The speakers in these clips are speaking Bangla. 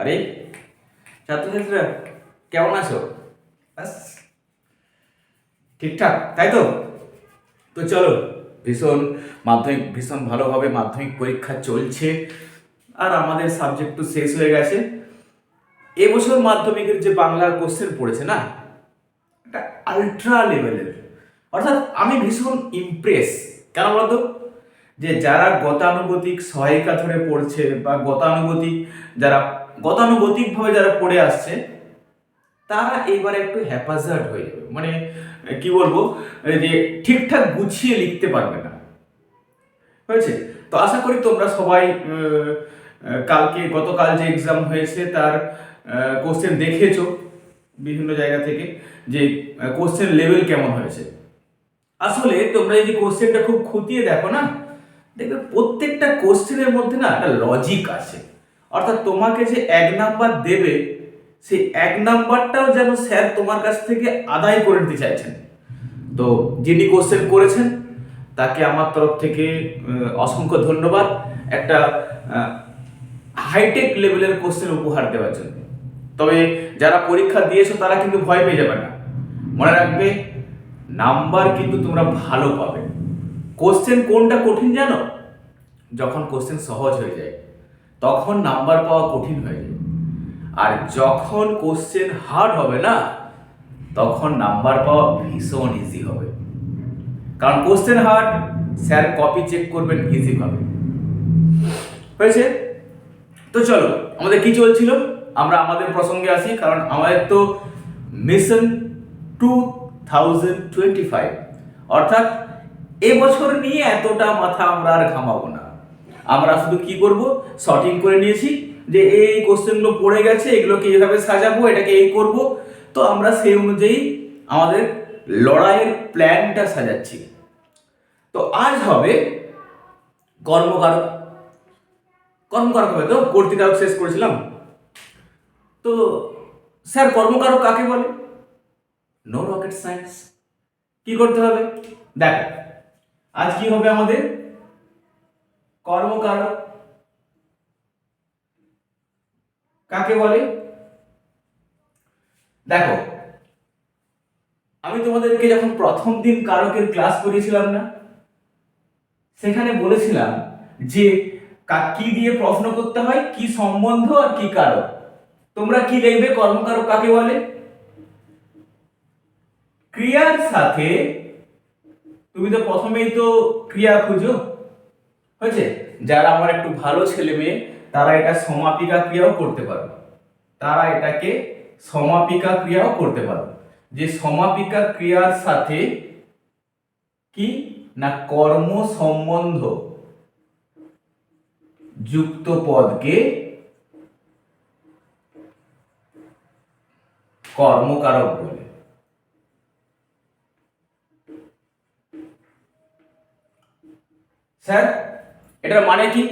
আরে ছাত্রছাত্রীরা কেমন আছো? ঠিকঠাক তাই তো? তো চলো ভীষণ মাধ্যমিক ভীষণ ভালোভাবে মাধ্যমিক পরীক্ষা চলছে। আর আমাদের সাবজেক্ট তো শেষ হয়ে গেছে। এবছর মাধ্যমিকের যে বাংলার কোশ্চেন পড়েছে না একটা আলট্রা লেভেলের অর্থাৎ আমি ভীষণ ইমপ্রেস কেন বলতো? যে যারা গতানুগতিক সহায়িকা ধরে পড়ছে বা গতানুগতিক যারা গতানুগতিকভাবে যারা পড়ে আসছে, তারা এইবার একটু হ্যাপাজার্ড হয়ে যাবে। মানে কি বলব? যে ঠিকঠাক গুছিয়ে লিখতে পারবে না। হয়েছে? তো আশা করি তোমরা সবাই কালকে, গতকাল যে এক্সাম হয়েছে, তার কোশ্চেন দেখেছ বিভিন্ন জায়গা থেকে যে কোশ্চেন লেভেল কেমন হয়েছে। আসলে তোমরা যদি কোশ্চেনটা খুব খুঁটিয়ে দেখো না, দেখবে প্রত্যেকটা কোশ্চেনের মধ্যে না একটা লজিক আছে। অর্থাৎ তোমাকে যে এক নাম্বার দেবে, সেই এক নাম্বারটাও যেন স্যার তোমার কাছ থেকে আদায় করে নিতে চাইছেন। তো যিনি কোশ্চেন করেছেন, তাকে আমার তরফ থেকে অসংখ্য ধন্যবাদ। একটা হাইটেক লেভেলের কোশ্চেন উপহার দেওয়ার জন্য। তবে যারা পরীক্ষা দিয়েছ, তারা কিন্তু ভয় পেয়ে যাবে না। মনে রাখবে, নাম্বার কিন্তু তোমরা ভালো পাবে। কোশ্চেন কোনটা কঠিন জানো? যখন কোশ্চেন সহজ হয়ে যায়। তখন নাম্বার পাওয়া কঠিন হয়ে যায়। আর যখন কোশ্চেন হার্ড হবে না, তখন নাম্বার পাওয়া ভীষণ ইজি হবে। কারণ question hard sir copy check করবেন ইজিভাবে হয়েছে? তো চলো, আমাদের কি চলছিল? আমরা আমাদের প্রসঙ্গে আসি, কারণ আমাদের তো mission two thousand twenty five অর্থাৎ এবছর নিয়ে এতটা মাথা আমরা আর ঘামাবো না। আমরা শুধু কি করব? শর্টিং করে নিয়েছি যে এই কোশ্চেনগুলো পড়ে গেছে, এগুলোকে এইভাবে সাজাবো, এটাকে এই করব। তো আমরা সেই অনুযায়ী আমাদের লড়াইয়ের প্ল্যানটা সাজাচ্ছি। তো আজ হবে কর্মকারক কর্মকারক হবে তো? কর্তৃকারক শেষ করেছিলাম। তো স্যার, কর্মকারক কাকে বলে? নো রকেট সায়েন্স কি করতে হবে? দেখো, আজ কি হবে আমাদের? কর্মকারক কাকে বলে? দেখো, আমি তোমাদেরকে যখন প্রথম দিন কারকের ক্লাস করিয়েছিলাম না, সেখানে বলেছিলাম যে কা- দিয়ে প্রশ্ন করতে হয়, কি সম্বন্ধ আর কি কারক। তোমরা কি দেখবে? কর্মকারক কাকে বলে? ক্রিয়ার সাথে, তুমি তো প্রথমেই তো ক্রিয়া খুঁজো। হয়েছে? যারা আমার একটু ভালো ছেলে মেয়ে, তারা এটা সমাপিকা ক্রিয়াও করতে পারো তারা এটাকে সমাপিকা ক্রিয়াও করতে পারো যে সমাপিকা ক্রিয়ার সাথে কি না কর্ম সম্বন্ধ যুক্ত পদকে কর্মকারক বলে। স্যার? এটার মানে কি?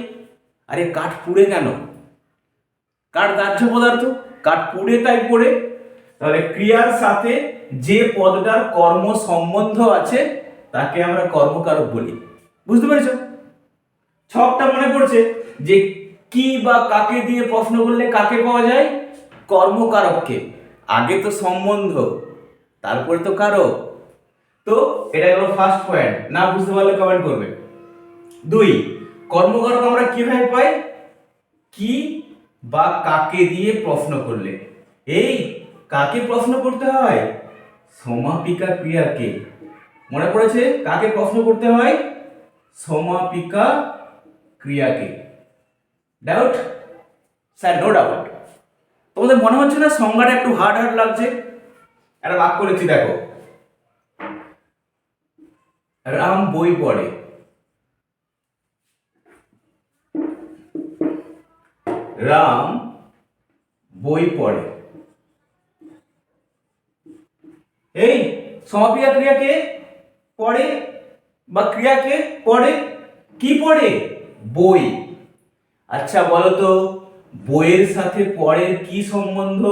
আরে কাঠ পুড়ে কেন? কাঠ দাহ্য পদার্থ? কাঠ পুড়ে তাই পড়ে। তাহলে ক্রিয়ার সাথে যে পদটার কর্ম সম্বন্ধ আছে, তাকে আমরা কর্মকারক বলি। বুঝতে পেরেছ? ছকটা মনে পড়ছে যে কি বা কাকে দিয়ে প্রশ্ন করলে কাকে পাওয়া যায়? কর্মকারককে। আগে তো সম্বন্ধ, তারপরে তো কারক। তো এটা গেল ফার্স্ট পয়েন্ট না বুঝতে পারলে কমেন্ট করবে। দুই কর্মকারক আমরা কীভাবে পাই? কি বা কাকে দিয়ে প্রশ্ন করলে? এই কাকে প্রশ্ন করতে হয়? সমাপিকা ক্রিয়াকে। মনে পড়েছে? কাকে প্রশ্ন করতে হয়? সমাপিকা ক্রিয়াকে। ডাউট স্যার নো ডাউট তোমাদের মনে হচ্ছে না সংজ্ঞাটা একটু হার্ড হার্ড লাগছে? একটা বাক্য লিখছি, দেখো। রাম বই পড়ে। রাম বই পড়ে। এই সমাপিকা ক্রিয়াকে পড়ে বা ক্রিয়াকে পড়ে কি পড়ে? বই। আচ্ছা বলো তো বইয়ের সাথে পড়ের কি সম্বন্ধ?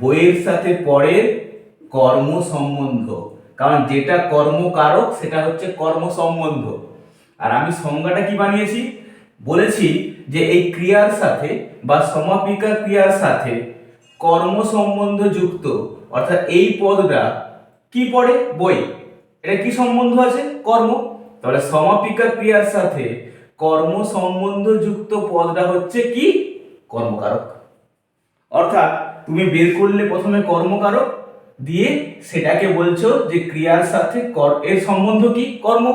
বইয়ের সাথে পড়ের কর্ম সম্বন্ধ। কারণ যেটা কর্মকারক, সেটা হচ্ছে কর্ম সম্বন্ধ। আর আমি সংজ্ঞাটা কি বানিয়েছি? বলেছি যে এই ক্রিয়ার সাথে বা সমাপিকা ক্রিয়ার সাথে কর্ম সম্বন্ধ যুক্ত, অর্থাৎ এই পদটা কি পড়ে? বই। এটা কি সম্বন্ধ আছে? কর্ম। তাহলে সমাপিকা ক্রিয়ার সাথে কর্ম সম্বন্ধ যুক্ত পদটা হচ্ছে কি? কর্মকারক। অর্থাৎ তুমি বের করলে প্রথমে কর্মকারক, দিয়ে সেটাকে বলছো যে ক্রিয়ার সাথে এর সম্বন্ধ কি? কর্ম।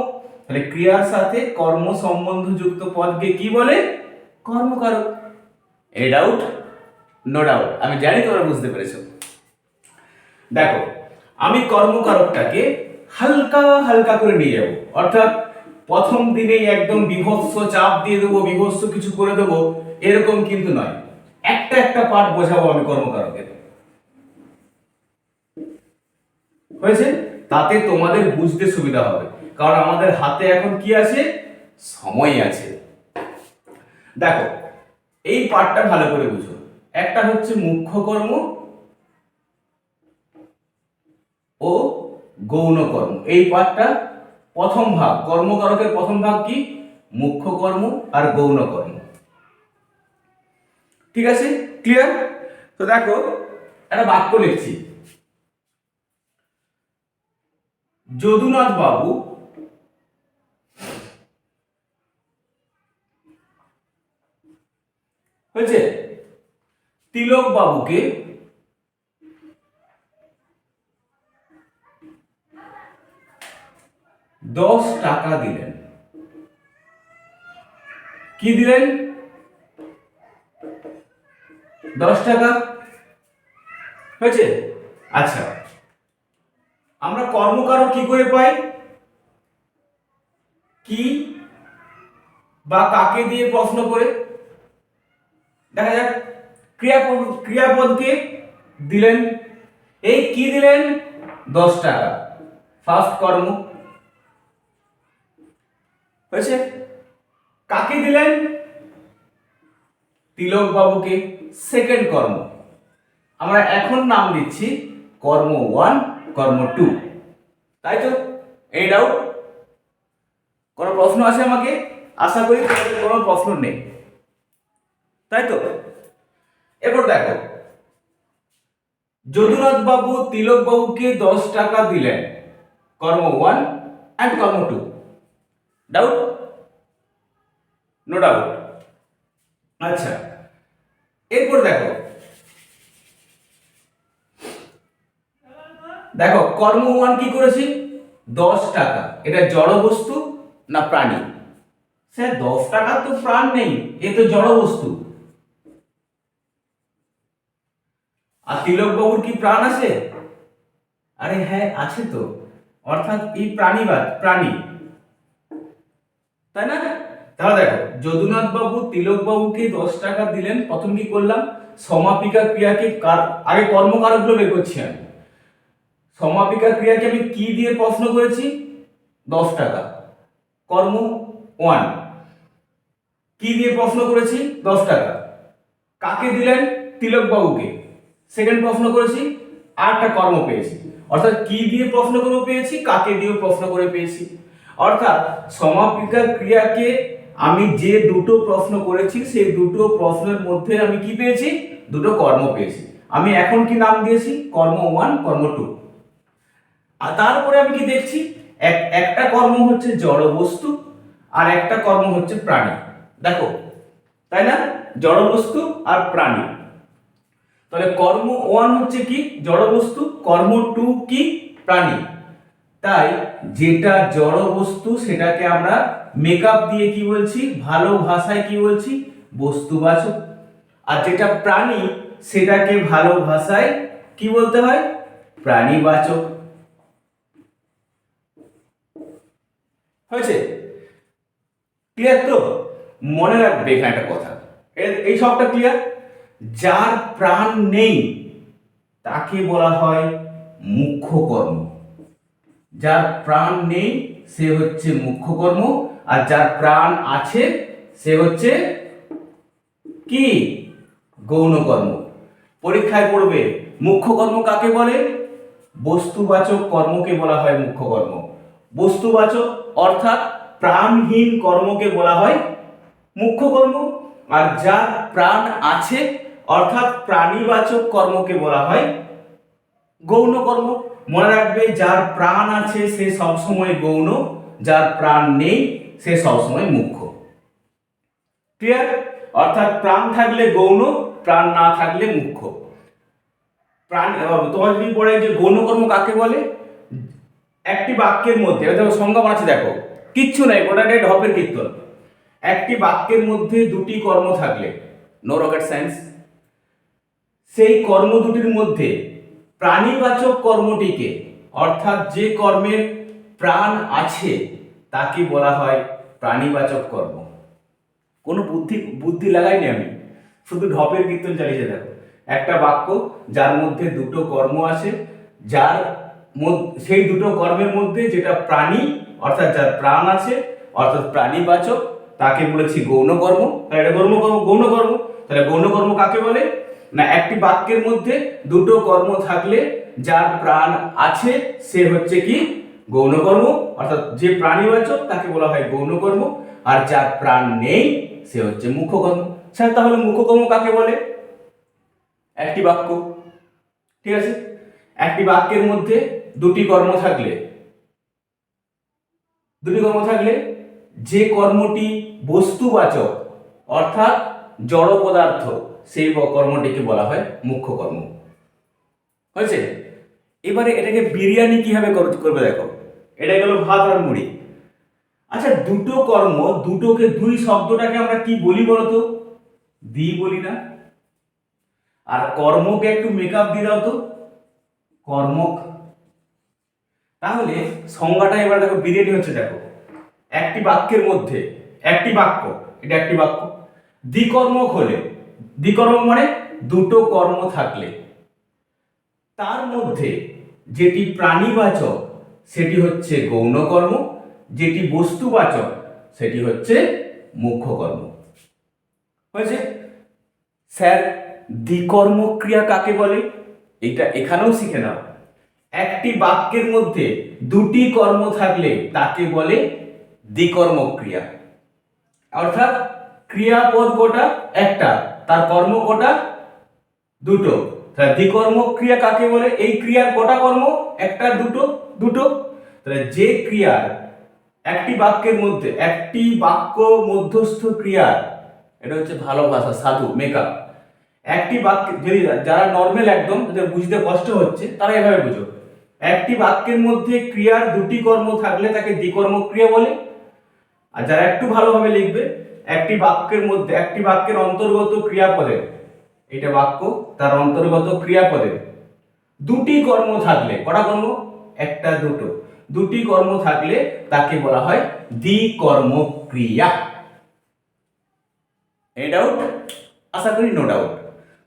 তাহলে ক্রিয়ার সাথে কর্ম সম্বন্ধ যুক্ত পদকে কি বলে? কর্মকারক এ ডাউট নো ডাউট আমি জানি তোমরা বুঝতে পেরেছ। দেখো, আমি কর্মকারকটাকে হালকা হালকা করে নিয়ে যাব। অর্থাৎ প্রথম দিনেই একদম বিভৎস চাপ দিয়ে দেবো, বিভৎস কিছু করে দেবো, এরকম কিন্তু নয়। একটা একটা পার্ট বোঝাবো আমি কর্মকারকের হয়েছে? তাতে তোমাদের বুঝতে সুবিধা হবে। কারণ আমাদের হাতে এখন কি আছে? সময় আছে। দেখো, এই পার্টটা ভালো করে বুঝো। একটা হচ্ছে মুখ্য কর্ম ও গৌণ কর্ম। এই পাঠটা প্রথম ভাগ, কর্মকারকের প্রথম ভাগ কি? মুখ্য কর্ম আর গৌণ কর্ম। ঠিক আছে? ক্লিয়ার তো দেখো, একটা বাক্য লিখছি। যদুনাথ বাবু হয়েছে তিলক বাবুকে দশ টাকা দিলেন। কি দিলেন? দশ টাকা? হয়েছে? আচ্ছা আমরা কর্মকারক কি করে পাই? কি বা কাকে দিয়ে প্রশ্ন করে? দেখা যাক, ক্রিয়াপদ, ক্রিয়াপদকে দিলেন, এই কি দিলেন? দশ টাকা। ফার্স্ট কর্ম। হয়েছে? কাকে দিলেন? তিলক বাবুকে সেকেন্ড কর্ম। আমরা এখন নাম দিচ্ছি কর্ম ওয়ান, কর্ম টু। তাই তো? এই ডাউট কোনো প্রশ্ন আছে আমাকে? আশা করি কোনো প্রশ্ন নেই। তাই তো? এরপর দেখো। যদুনাথ বাবু, তিলক বাবুকে দশ টাকা দিলেন। কর্ম ওয়ান অ্যান্ড কর্ম টু ডাউট নো ডাউট আচ্ছা। এরপর দেখো। দেখো, কর্ম ওয়ান কি করেছি? দশ টাকা। এটা জড় বস্তু না প্রাণী? স্যার, দশ টাকার তো প্রাণ নেই। এ তো জড় বস্তু আর তিলক বাবুর কি প্রাণ আছে? আরে হ্যাঁ আছে তো। অর্থাৎ এই প্রাণীবাদ, প্রাণী। তাই না? তাহলে দেখো যদুনাথ বাবু তিলক বাবুকে দশ টাকা দিলেন, প্রথম কি করলাম? সমাপিকা ক্রিয়াকে কার- আগে কর্মকারকগুলো বের করছি আমি। সমাপিকা ক্রিয়াকে আমি কি দিয়ে প্রশ্ন করেছি? দশ টাকা। কর্ম ওয়ান। কি দিয়ে প্রশ্ন করেছি? দশ টাকা। কাকে দিলেন? তিলক বাবুকে সেকেন্ড প্রশ্ন করেছি আর একটা কর্ম পেয়েছি। অর্থাৎ কি দিয়ে প্রশ্ন করে পেয়েছি, কাকে দিয়ে প্রশ্ন করে পেয়েছি। অর্থাৎ সমাপিকা ক্রিয়াকে আমি যে দুটো প্রশ্ন করেছি, সেই দুটো প্রশ্নের মধ্যে আমি কি পেয়েছি? দুটো কর্ম পেয়েছি। আমি এখন কি নাম দিয়েছি? কর্ম ওয়ান কর্ম টু আর তারপরে আমি কি দেখছি? এক, একটা কর্ম হচ্ছে জড় বস্তু আর একটা কর্ম হচ্ছে প্রাণী। দেখো, তাই না? জড় বস্তু আর প্রাণী। তাহলে কর্ম ওয়ান হচ্ছে কি? জড় বস্তু কর্ম টু কি? প্রাণী। তাই যেটা জড় বস্তু সেটাকে আমরা মেকআপ দিয়ে কি বলছি? ভালো ভাষায় কি বলছি? বস্তুবাচক আর যেটা প্রাণী, সেটাকে ভালো ভাষায় কি বলতে হয়? প্রাণীবাচক হয়েছে? ক্লিয়ার তো? মনে রাখবে এখানে একটা কথা। এই সবটা ক্লিয়ার যার প্রাণ নেই, তাকে বলা হয় মুখ্য কর্ম যার প্রাণ নেই, সে হচ্ছে মুখ্য কর্ম আর যার প্রাণ আছে, সে হচ্ছে কি? গৌণ কর্ম পরীক্ষায় পড়বে মুখ্য কর্ম কাকে বলে? বস্তুবাচক কর্মকে বলা হয় মুখ্য কর্ম বস্তুবাচক অর্থাৎ প্রাণহীন কর্মকে বলা হয় মুখ্য কর্ম আর যার প্রাণ আছে অর্থাৎ প্রাণীবাচক কর্মকে বলা হয় গৌণ কর্ম। মনে রাখবে, যার প্রাণ আছে সে সবসময় গৌণ, যার প্রাণ নেই সে সবসময় মুখ্য ক্লিয়ার অর্থাৎ প্রাণ থাকলে গৌণ, প্রাণ না থাকলে মুখ্য প্রাণ তোমার যদি পড়ে যে গৌণ কর্ম কাকে বলে? একটি বাক্যের মধ্যে দেখো, সংজ্ঞা আছে দেখো। কিচ্ছু নাই ওটা একটা ঢপের কীর্তন। একটি বাক্যের মধ্যে দুটি কর্ম থাকলে নো রকেট সায়েন্স সেই কর্ম দুটির মধ্যে প্রাণীবাচক কর্মটিকে, অর্থাৎ যে কর্মের প্রাণ আছে, তাকে বলা হয় প্রাণীবাচক কর্ম। কোনো বুদ্ধি বুদ্ধি লাগাইনি আমি। শুধু ঢপের কীর্তন চালিয়ে দেখো। একটা বাক্য, যার মধ্যে দুটো কর্ম আছে, যার সেই দুটো কর্মের মধ্যে যেটা প্রাণী, অর্থাৎ যার প্রাণ আছে, অর্থাৎ প্রাণীবাচক, তাকে বলেছি গৌণকর্ম। তাহলে এটা গৌণ কর্ম তাহলে গৌণকর্ম কাকে বলে? না, একটি বাক্যের মধ্যে দুটো কর্ম থাকলে যার প্রাণ আছে, সে হচ্ছে কি? গৌণকর্ম। অর্থাৎ যে প্রাণীবাচক তাকে বলা হয় গৌণকর্ম। আর যার প্রাণ নেই, সে হচ্ছে মুখ্য কর্ম স্যার, তাহলে মুখ্য কর্ম কাকে বলে? একটি বাক্য। ঠিক আছে? একটি বাক্যের মধ্যে দুটি কর্ম থাকলে, দুটি কর্ম থাকলে, যে কর্মটি বস্তুবাচক, অর্থাৎ জড় পদার্থ সেই কর্মটিকে বলা হয় মুখ্য কর্ম। হয়েছে? এবারে এটাকে বিরিয়ানি কীভাবে কর- করবে দেখো। এটা গেল ভাত আর মুড়ি। আচ্ছা দুটো কর্ম, দুটোকে দুই শব্দটাকে আমরা কি বলি বলতো? দি বলি না। আর কর্মকে একটু মেকআপ দিয়ে দাও তো। কর্মক তাহলে সংজ্ঞাটা এবার দেখো, বিরিয়ানি হচ্ছে দেখো। একটি বাক্যের মধ্যে, একটি বাক্য, এটা একটি বাক্য। দ্বিকর্মক হলে দ্বিকর্ম মানে দুটো কর্ম থাকলে। তার মধ্যে যেটি প্রাণীবাচক, সেটি হচ্ছে গৌণ কর্ম যেটি বস্তুবাচক, সেটি হচ্ছে মুখ্য কর্ম হয়েছে? স্যার, দ্বিকর্ম ক্রিয়া কাকে বলে? এটা এখানেও শিখে নাও। একটি বাক্যের মধ্যে দুটি কর্ম থাকলে তাকে বলে দ্বিকর্ম ক্রিয়া। অর্থাৎ ক্রিয়াপদ গোটা একটা। তার কর্ম কোটা দুটো। তাহলে দ্বিকর্ম ক্রিয়া কাকে বলে? এই ক্রিয়ার কোটা কর্ম? একটা, দুটো দুটো। তাহলে যে ক্রিয়ার একটি বাক্যের মধ্যে, একটি বাক্য মধ্যস্থ ক্রিয়ার, এটা হচ্ছে ভালোবাসা সাধু মেকআপ একটি বাক্য, যদি যারা নর্মাল একদম, যাদের বুঝতে কষ্ট হচ্ছে, তারা এভাবে বুঝো। একটি বাক্যের মধ্যে ক্রিয়ার দুটি কর্ম থাকলে তাকে দ্বিকর্ম ক্রিয়া বলে। আর যারা একটু ভালোভাবে লিখবে একটি বাক্যের মধ্যে, একটি বাক্যের অন্তর্গত ক্রিয়াপদে এটা বাক্য তার অন্তর্গত ক্রিয়াপদে, দুটি কর্ম থাকলে, কটা কর্ম? একটা, দুটো। দুটি কর্ম থাকলে তাকে বলা হয় দ্বিকর্ম ক্রিয়া এই ডাউট আশা করি নো ডাউট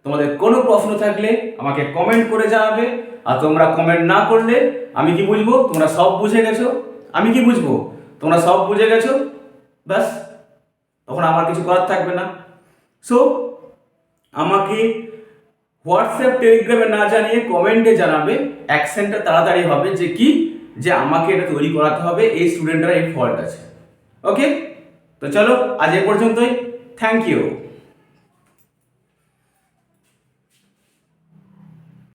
তোমাদের কোনো প্রশ্ন থাকলে আমাকে কমেন্ট করে জানাবে, আর তোমরা কমেন্ট না করলে আমি কি বুঝব? তোমরা সব বুঝে গেছো? আমি কি বুঝব? তোমরা সব বুঝে গেছো? ব্যাস। তখন আমার কিছু করার থাকবে না। সো আমাকে হোয়াটসঅ্যাপ টেলিগ্রামে না জানিয়ে কমেন্টে জানাবে অ্যাকশনটা তাড়াতাড়ি হবে যে কি? যে আমাকে এটা তৈরি করাতে হবে, এই স্টুডেন্টরা এই ফল্ট আছে। ওকে তো চলো, আজ এ পর্যন্তই। Thank you